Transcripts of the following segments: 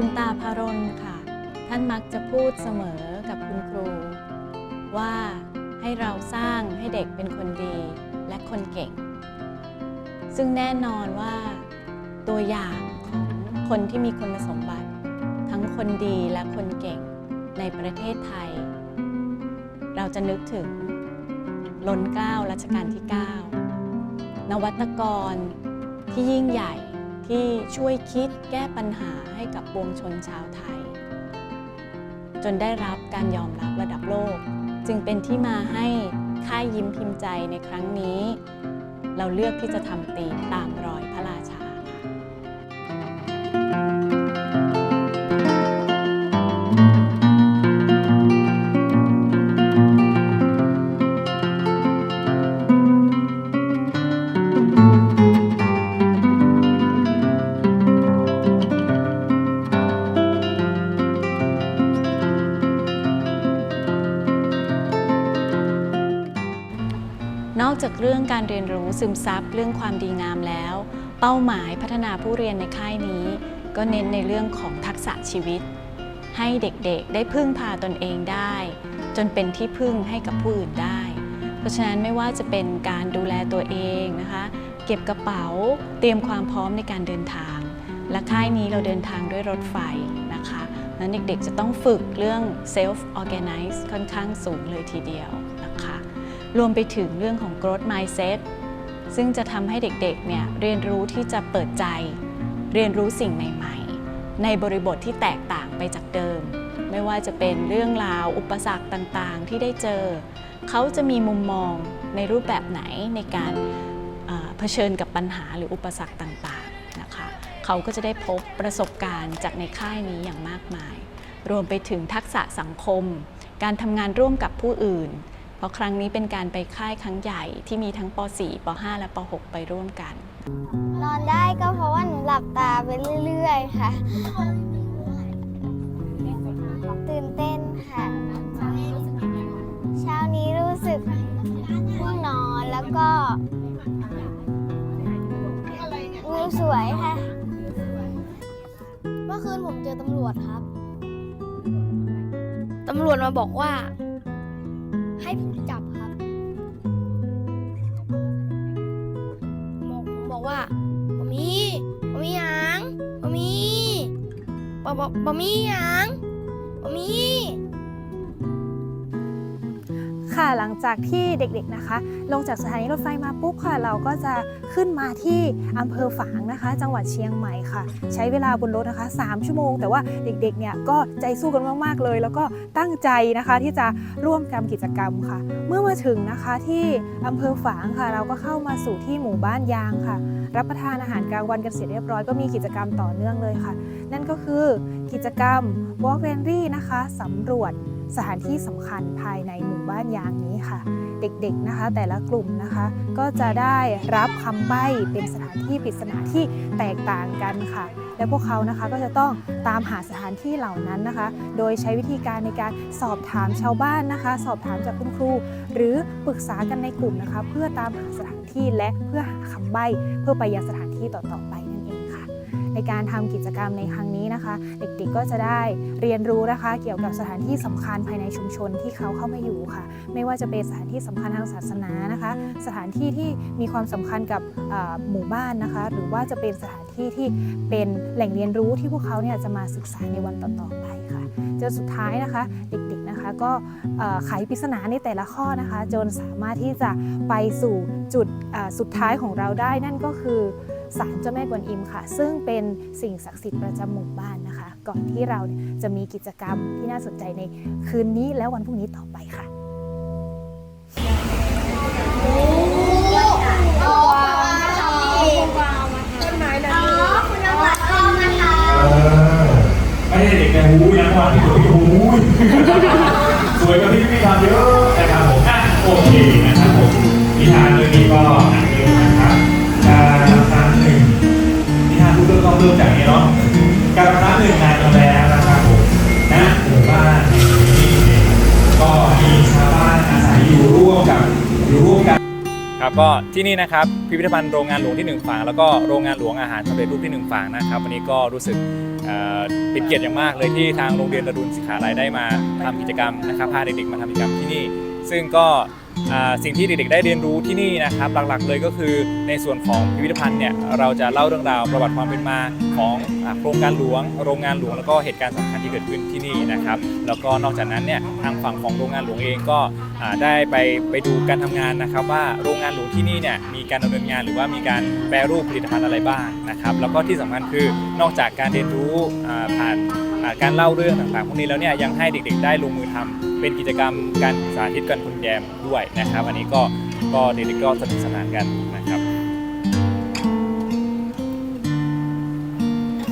คุณตาพารนค่ะ ท่านมักจะพูดเสมอกับคุณครู ว่าให้เราสร้างให้เด็กเป็นคนดีและคนเก่ง ซึ่งแน่นอนว่า ตัวอย่างของคนที่มีคุณสมบัติ ทั้งคนดีและคนเก่งในประเทศไทย เราจะนึกถึงล้นเก้ารัชกาลที่ 9 นวัตกรที่ยิ่งใหญ่ที่ช่วยคิด แก้ปัญหาให้กับปวงชนชาวไทย จนได้รับการยอมรับระดับโลก จึงเป็นที่มาให้ค่ายยิ้มพิมพ์ใจในครั้งนี้ เราเลือกที่จะทำตีตามรอยพระราชา การเรียนรู้ซึมซับเรื่องความดีงามแล้ว เป้าหมายพัฒนาผู้เรียนในค่ายนี้ ก็เน้นในเรื่องของทักษะชีวิต ให้เด็กๆได้พึ่งพาตนเองได้ จนเป็นที่พึ่งให้กับผู้อื่นได้ เพราะฉะนั้นไม่ว่าจะเป็นการดูแลตัวเองนะคะ เก็บกระเป๋าเตรียมความพร้อมในการเดินทาง และค่ายนี้เราเดินทางด้วยรถไฟนะคะนั้นเด็กๆจะต้องฝึกเรื่อง self organize ค่อนข้างสูงเลยทีเดียวนะคะ รวมไปถึงเรื่องของ growth mindset ซึ่งจะทำให้เด็กๆเนี่ยเรียนรู้ที่จะเปิดใจ เรียนรู้สิ่งใหม่ ๆ ในบริบทที่แตกต่างไปจากเดิม ไม่ว่าจะเป็นเรื่องราวอุปสรรคต่างๆ ที่ได้เจอ เขาจะมีมุมมองในรูปแบบไหนในการเอ่อเผชิญกับปัญหาหรืออุปสรรคต่างๆนะคะเขาก็จะได้พบประสบการณ์จากในค่ายนี้อย่างมากมาย รวมไปถึงทักษะสังคม การทำงานร่วมกับผู้อื่น เพราะครั้งนี้เป็นการไปค่ายครั้งใหญ่ที่มีทั้งป .4 ป .5 และป .6 ไปร่วมกัน นอนได้ก็เพราะว่าหนูหลับตาไปเรื่อยๆค่ะ ตื่นเต้นค่ะ เช้านี้รู้สึกง่วงนอนแล้วก็วิวสวยค่ะ เมื่อคืนผมเจอตำรวจครับ ตำรวจมาบอกว่า ให้ผมจับครับบอกผมบอกว่าบะมีบะมีหยังบะมีบะบะบะมีหยังบะมี่ หลังจากที่เด็กๆนะคะ ลงจากสถานีรถไฟมาปุ๊บค่ะ เราก็จะขึ้นมาที่อำเภอฝางนะคะ จังหวัดเชียงใหม่ค่ะ ใช้เวลาบนรถนะคะ 3 ชั่วโมง แต่ว่าเด็กๆเนี่ยก็ใจสู้กันมากๆเลย แล้วก็ตั้งใจนะคะที่จะร่วมทำกิจกรรมค่ะ เมื่อมาถึงนะคะที่อำเภอฝางค่ะ เราก็เข้ามาสู่ที่หมู่บ้านยางค่ะ รับประทานอาหารกลางวันกันเสร็จเรียบร้อยก็มีกิจกรรมต่อเนื่องเลยค่ะ นั่นก็คือกิจกรรม Walk r a n d y นะคะสำรวจ สถานที่สำคัญภายในหมู่บ้านยางนี้ค่ะ เด็กๆนะคะ แต่ละกลุ่มนะคะ ก็จะได้รับคำใบ้เป็นสถานที่ปริศนาที่แตกต่างกันค่ะ และพวกเขานะคะก็จะต้องตามหาสถานที่เหล่านั้นนะคะ โดยใช้วิธีการในการสอบถามชาวบ้านนะคะ สอบถามจากคุณครู หรือปรึกษากันในกลุ่มนะคะ เพื่อตามหาสถานที่และเพื่อหาคำใบ้เพื่อไปยังสถานที่ต่อๆไป ในการทำกิจกรรมในครั้งนี้นะคะ เด็กๆก็จะได้เรียนรู้นะคะ เกี่ยวกับสถานที่สำคัญภายในชุมชนที่เขาเข้ามาอยู่ค่ะ ไม่ว่าจะเป็นสถานที่สำคัญทางศาสนานะคะ สถานที่ที่มีความสำคัญกับหมู่บ้านนะคะ หรือว่าจะเป็นสถานที่ที่เป็นแหล่งเรียนรู้ที่พวกเขาเนี่ยจะมาศึกษาในวันต่อๆไปค่ะจนสุดท้ายนะคะ เด็กๆนะคะก็ไขปริศนาในแต่ละข้อนะคะ จนสามารถที่จะไปสู่จุดสุดท้ายของเราได้นั่นก็คือ ศาลเจ้าแม่กวนอิมค่ะ ซึ่งเป็นสิ่งศักดิ์สิทธิ์ประจำหมู่บ้านนะคะ ก่อนที่เราจะมีกิจกรรมที่น่าสนใจในคืนนี้และวันพรุ่งนี้ต่อไปค่ะเออไม่ใช่เด็กในหูยนะว่าที่สวยที่หูยสวยกว่าที่พี่ทำเยอะนะครับผมอะโอเคนะครับผมนิทานเรื่องนี้ก็ ทานทุกเรื่องจากนี้เนาะการครั้งหนึ่งนานมาแล้วนะครับผมณหมู่บ้านนี้ก็มีชาวบ้านอาศัยอยู่ร่วมกับอยู่ร่วมกันครับก็ที่นี่นะครับพิพิธภัณฑ์โรงงานหลวงที่หนึ่งฝางแล้วก็โรงงานหลวงอาหารสำเร็จรูปที่หนึ่งฝางนะครับ วันนี้ก็รู้สึกเออเป็นเกียรติอย่างมากเลยที่ทางโรงเรียนดรุณศิขาลัยได้มาทำกิจกรรมนะครับพาเด็กๆมาทำกิจกรรมที่นี่ ซึ่งก็สิ่งที่เด็กๆได้เรียนรู้ที่นี่นะครับ หลักๆเลยก็คือในส่วนของพิพิธภัณฑ์เนี่ยเราจะเล่าเรื่องราวประวัติความเป็นมาของโครงการหลวง โรงงานหลวงแล้วก็เหตุการณ์สำคัญที่เกิดขึ้นที่นี่นะครับ แล้วก็นอกจากนั้นเนี่ยทางฝั่งของโรงงานหลวงเองก็ได้ไปไปดูการทำงานนะครับ ว่าโรงงานหลวงที่นี่เนี่ยมีการดำเนินงานหรือว่ามีการแปรรูปผลิตภัณฑ์อะไรบ้างนะครับ แล้วก็ที่สำคัญคือนอกจากการเรียนรู้ผ่าน การเล่าเรื่องต่างๆพวกนี้แล้วเนี่ยยังให้เด็กๆ ได้ลงมือทำเป็นกิจกรรมการสาธิตกันคุณแยมด้วยนะครับ อันนี้ก็ก็เด็กๆก็สนุกสนานกันนะครับ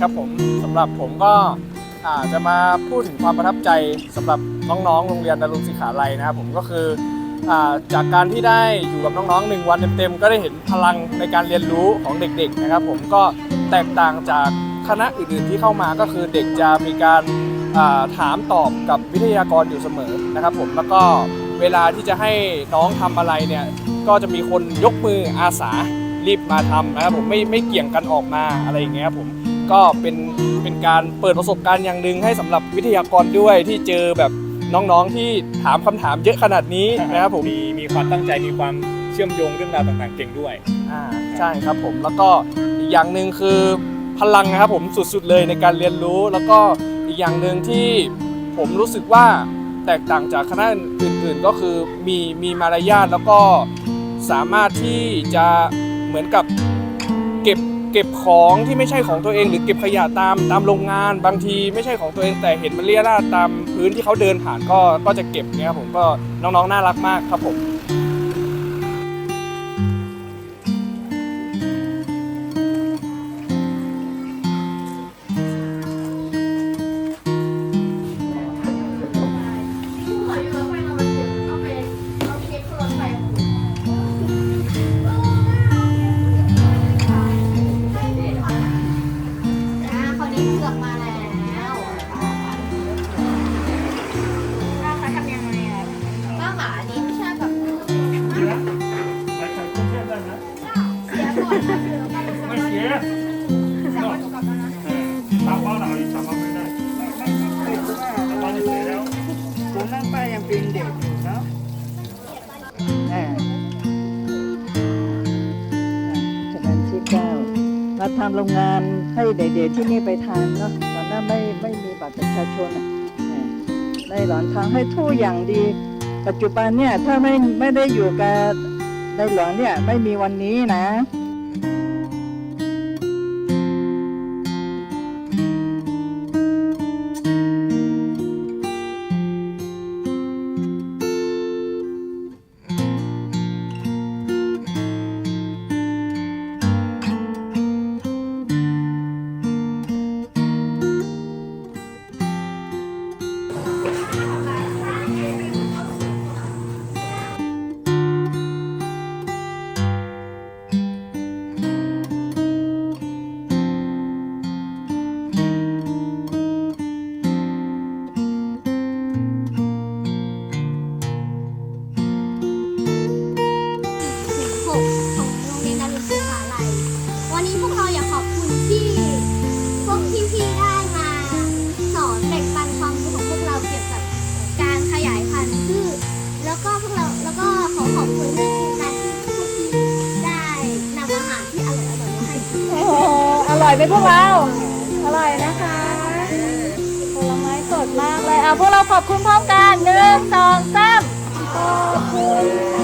ครับผมสำหรับผมก็จะมาพูดถึงความประทับใจสำหรับน้องๆ โรงเรียนดารุณศิขาลัยนะครับผมก็คือจากการที่ได้อยู่กับน้องๆหนึ่งวันเต็มๆ ก็ได้เห็นพลังในการเรียนรู้ของเด็กๆนะครับผมก็แตกต่างจาก คณะอื่นๆที่เข้ามาก็คือเด็กจะมีการอ่าถามตอบกับวิทยากรอยู่เสมอนะครับผมแล้วก็เวลาที่จะให้น้องทำอะไรเนี่ยก็จะมีคนยกมืออาสารีบมาทำนะครับผมไม่ไม่เกี่ยงกันออกมาอะไรอย่างเงี้ยครับผมก็เป็นเป็นการเปิดประสบการณ์อย่างหนึ่งให้สำหรับวิทยากรด้วยที่เจอแบบน้องๆที่ถามคำถามเยอะขนาดนี้นะครับผมมีมีความตั้งใจมีความเชื่อมโยงเรื่องราวต่างๆเก่งด้วยอ่าใช่ครับผมแล้วก็อีกอย่างหนึ่งคือ พลังนะครับผมสุดๆเลยในการเรียนรู้ แล้วก็อีกอย่างหนึ่งที่ผมรู้สึกว่าแตกต่างจากคณะอื่นๆ ก็คือมีมีมารยาทแล้วก็สามารถที่จะเหมือนกับเก็บเก็บของที่ไม่ใช่ของตัวเองหรือเก็บขยะตามตามโรงงาน บางทีไม่ใช่ของตัวเองแต่เห็นมันเลี่ยราดตามพื้นที่เขาเดินผ่านก็ก็จะเก็บเนี่ยครับผมก็น้องๆน่ารักมากครับผม ก่อนกลับมานะตอนนั้นป้ายังเป็นเด็กอยู่เนาะอ่าฉะนั้นที่เก้ามาทำโรงงานให้เด็กๆที่นี่ไปทานเนาะตอนนั้นไม่ไม่มีบัตรประชาชนอะได้หลอนทางให้ทู่อย่างดี ปัจจุบันเนี่ยถ้าไม่ไม่ได้อยู่กับในหลวงเนี่ยไม่มีวันนี้นะ อยไหมพวกเรา อร่อยนะคะผลไม้สดมากเลยเอาพวกเราขอบคุณพร้อมกันหนึ่งสองสามขอบคุณค่ะ